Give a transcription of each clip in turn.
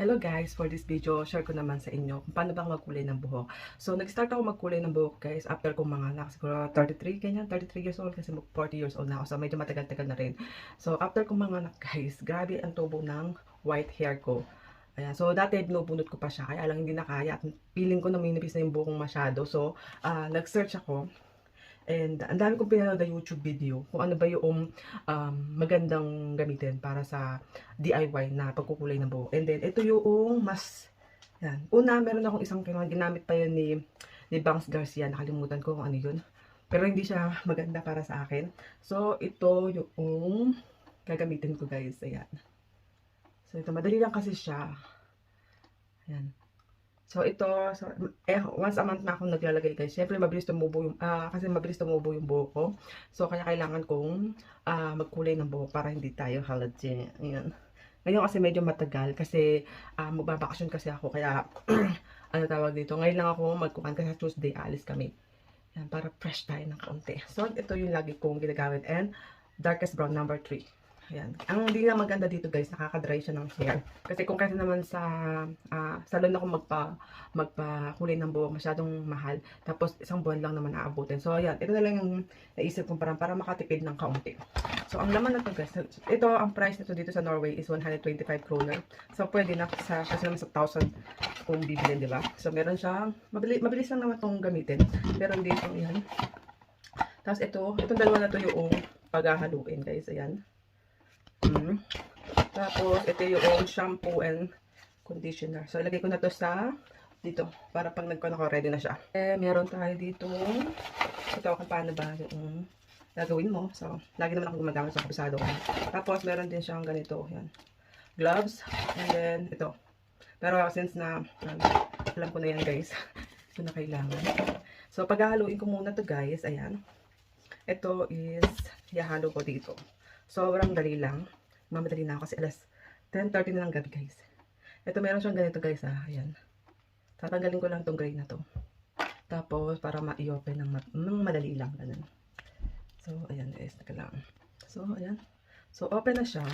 Hello guys, for this video, share ko naman sa inyo kung paano ba ako magkulay ng buhok. So, nag-start ako magkulay ng buhok guys after kong mga anak, siguro 33, ganyan, 33 years old kasi mag 40 years old na ako. So, medyo matagal-tagal na rin. So, after kong mga anak guys, grabe ang tubo ng white hair ko. Ayan, so dati binubunot ko pa siya, kaya lang hindi na kaya. At feeling ko na minipis na yung buhok masyado. So, ah, nag-search ako. And ang dami kong pinanood na YouTube video kung ano ba yung um, magandang gamitin para sa DIY na pagkukulay ng buhok. And then, ito yung mas, yan. Una, meron akong isang kailangan, ginamit pa yun ni, ni Banks Garcia. Nakalimutan ko kung ano yun. Pero hindi siya maganda para sa akin. So, ito yung gagamitin ko guys. Ayan. So, ito, madali lang kasi siya. Ayan. So, ito, so, eh, once a month na akong naglalagay guys. Siyempre, mabilis tumubo yung, ah, kasi mabilis tumubo yung buhok ko. So, kaya kailangan kong ah, magkulay ng buhok para hindi tayo halati. Ayan. Ngayon kasi medyo matagal kasi uh, magbabakasyon kasi ako. Kaya, ano tawag dito, ngayon lang ako magkukan kasi Tuesday alis kami. Yan, para fresh tayo ng kaunti. So, ito yung lagi kong ginagamit. And, darkest brown number 3. Ayan. Ang hindi lang maganda dito guys, nakaka-dry siya ng hair. Kasi kung kasi naman sa ah, salon ako magpa magpa-kulay ng buhok, masyadong mahal. Tapos isang buwan lang naman aabutin. So ayan, ito na lang yung naisip kong parang para makatipid ng kaunti. So ang laman na to guys, ito ang price nito dito sa Norway is 125 kroner. So pwede na sa kasi naman sa 1,000 kung bibilin, di ba? So meron siyang mabilis, mabilis lang naman tong gamitin. Meron dito yan. Tapos ito, itong dalawa na to yung paghahaluin guys, ayan. Mm. Tapos, ito yung shampoo and conditioner. So, ilagay ko na to sa dito. Para pag nagkano ko, ready na siya. Eh, meron tayo dito. Ito kung paano ba yung gagawin mo. So, lagi naman ako gumagamit sa kabisado. Tapos, meron din siyang ganito. Yan. Gloves. And then, ito. Pero, since na, um, alam ko na yan, guys. ito na kailangan. So, paghahaluin ko muna to guys. Ayan. Ito is, ihahalo ko dito. Sobrang dali lang. Mamadali na ako kasi alas 10.30 na lang gabi guys. Ito meron siyang ganito guys ah. Ayan. Tatanggalin ko lang tong gray na to. Tapos para ma-i-open ng, ma ng madali lang. Ganun. So ayan guys. Taka lang. So ayan. So open na siya.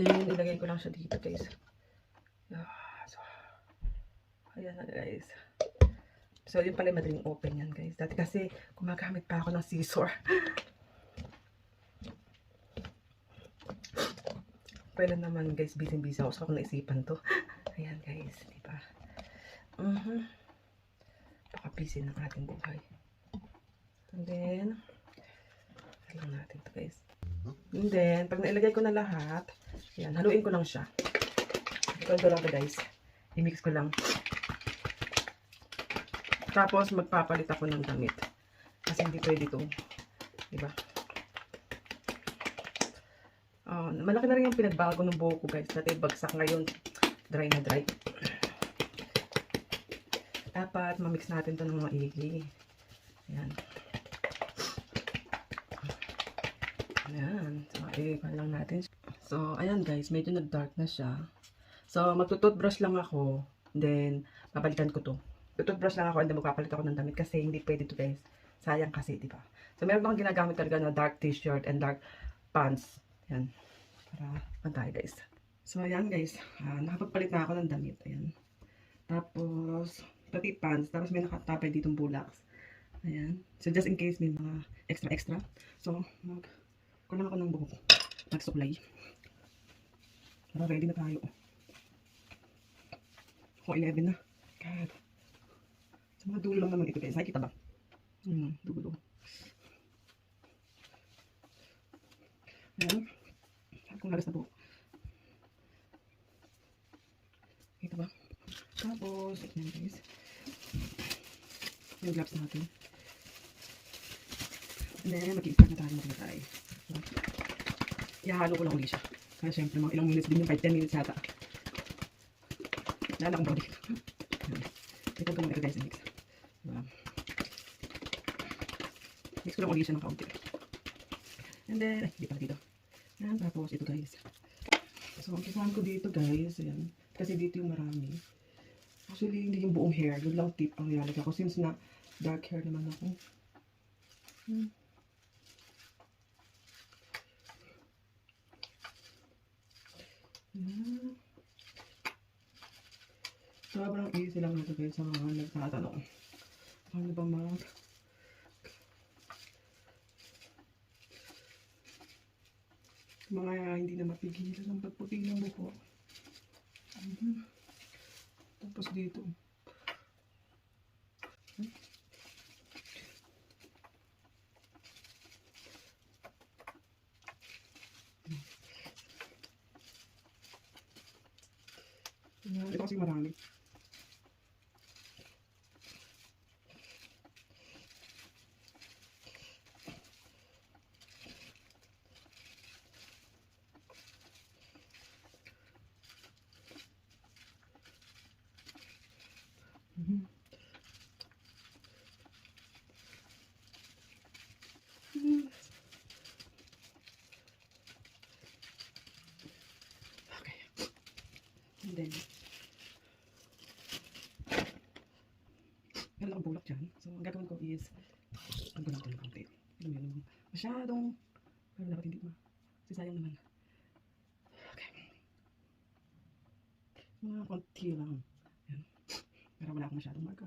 Then ilagay ko lang siya dito guys. Ah, So, ayan na guys. So, yun pala madaling open yan, guys. Dati kasi, gumagamit pa ako ng scissor. Pwede naman, guys, busy-busy ako. So, ako naisipan to. Ayan, guys. Diba? Mhm. Paka-busy ng ating buhay. And then, lang natin to, guys. And then, pag nailagay ko na lahat, ayan, haluin ko lang siya. Ito lang guys. I-mix ko lang. Tapos, magpapalit ako ng damit. Kasi hindi pwede ito. Diba? Uh, malaki na rin yung pinagbago ng buhok ko, guys. Dati bagsak ngayon. Dry na dry. Dapat, mamix natin to ng maigi. Ayan. Ayan. So, iipan lang natin. So, ayan guys. Medyo nag-dark na siya. So, magtututbrush lang ako. Then, papalitan ko to toothbrush lang ako and then magpapalit ako ng damit kasi hindi pwede to guys. Sayang kasi, di ba? So, meron akong ginagamit talaga na dark t-shirt and dark pants. Yan. Para pantay guys. So, ayan guys. Uh, nakapagpalit na ako ng damit. Ayan. Tapos, pati pants. Tapos may nakatapay ditong bulaks. Ayan. So, just in case may mga extra-extra. So, mag kulang ako ng buhok. Nagsuklay. Para ready na tayo. Ako 11 na. God. Mga dulo lang naman ito guys. Nakikita ba? Hmm, dulo. Ayan. Sabi kong lagas na po. Kita ba? Tapos, ito guys. Yung gloves natin. And then, mag-i-start na tayo mag-try. Ihalo ko lang ulit siya. Kaya syempre, mga ilang minutes din yung 5-10 minutes yata. Lala akong body. Ito ko ito guys, mix. Diba? Ko lang ulit siya ng kaunti. And then, ay, hindi pala dito. Yan, tapos ito guys. So, ang kisahan ko dito guys, ayan. Kasi dito yung marami. Actually, hindi yung buong hair. Yun lang tip ang nilalagay ko. Since na dark hair naman ako. Hmm. Yan. Sobrang easy lang ito guys sa mga nagtatanong. Paano ba mag... Mga hindi na mapigilan ng pagputi ng buhok. Mhm. Tapos dito. Ito kasi marami. Mhm. Mm. Okay. And then, meron akong bulak dyan. So, ang gagawin ko is, ang bulak dyan ng konti. Alam yun, masyadong, pero dapat hindi ma. Kasi sayang naman. Okay. Mga konti lang. Yan. Pero wala akong masyadong marka.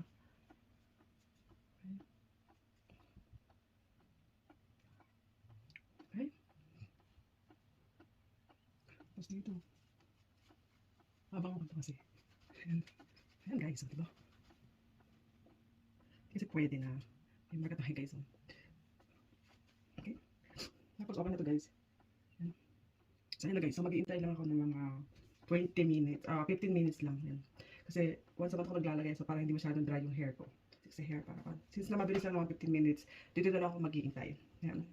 Okay. Okay. Tapos dito. Habang ako kasi. Ayan. Ayan guys, oh, diba? Kasi pwede na. May marka tayo guys. Oh. Okay. Tapos okay na to guys. Ayan. So ayan guys. So mag-iintay lang ako ng mga 20 minutes. ah 15 minutes lang. Yan. Kasi once a month ako naglalagay. So para hindi masyadong dry yung hair ko. Kasi hair para pa. Since na mabilis lang naman 15 minutes. Dito na lang ako mag-iintay. Ayan.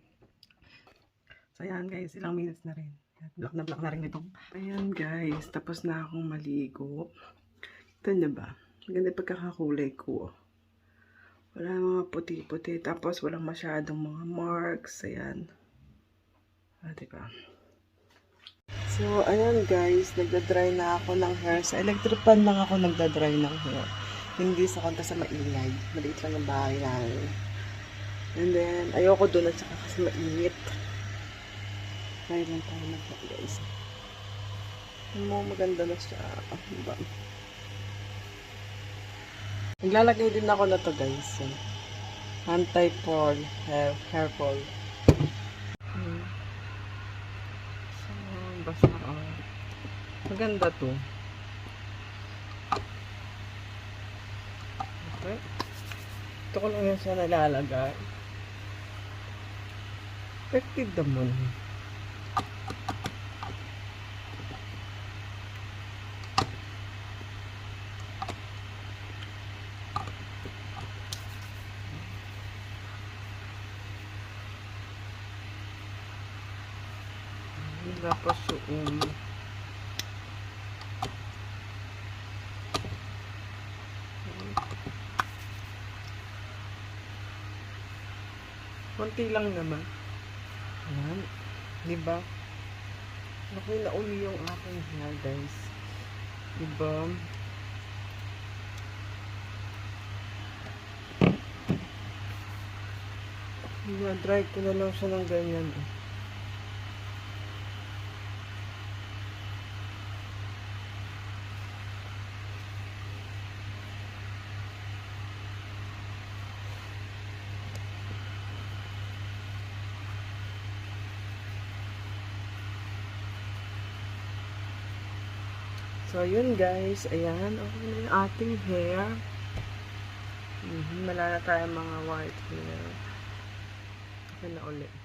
So ayan guys. Ilang minutes na rin. Black na black na rin itong. Ayan guys. Tapos na akong maligo. Ito na ba? Maganda pagkakakulay ko. Wala mga puti-puti. Tapos walang masyadong mga marks. Ayan. Ah, diba? So, ayan guys. Nagda-dry na ako ng hair. Sa electric pan lang ako nagda-dry ng hair. Hindi sa kanta sa maingay. Maliit lang yung bahay namin. And then, ayoko doon at saka kasi mainit. Try lang tayo mag guys. Mo, maganda na siya. Ah, diba? Naglalagay din ako na to guys. Anti-fall hair, hair fall. Hmm. So, basta. Maganda to. Okay. Ito ko lang yan siya nalalagay. Effective naman. Tapos yung Konti lang naman. Ayan. Diba? Okay na uli yung aking hair, guys. Diba? Diba, dry ko na lang siya ng ganyan. Eh. So, yun guys. Ayan. Okay na yung ating hair. Mhm, Wala na tayo mga white hair. Okay na ulit.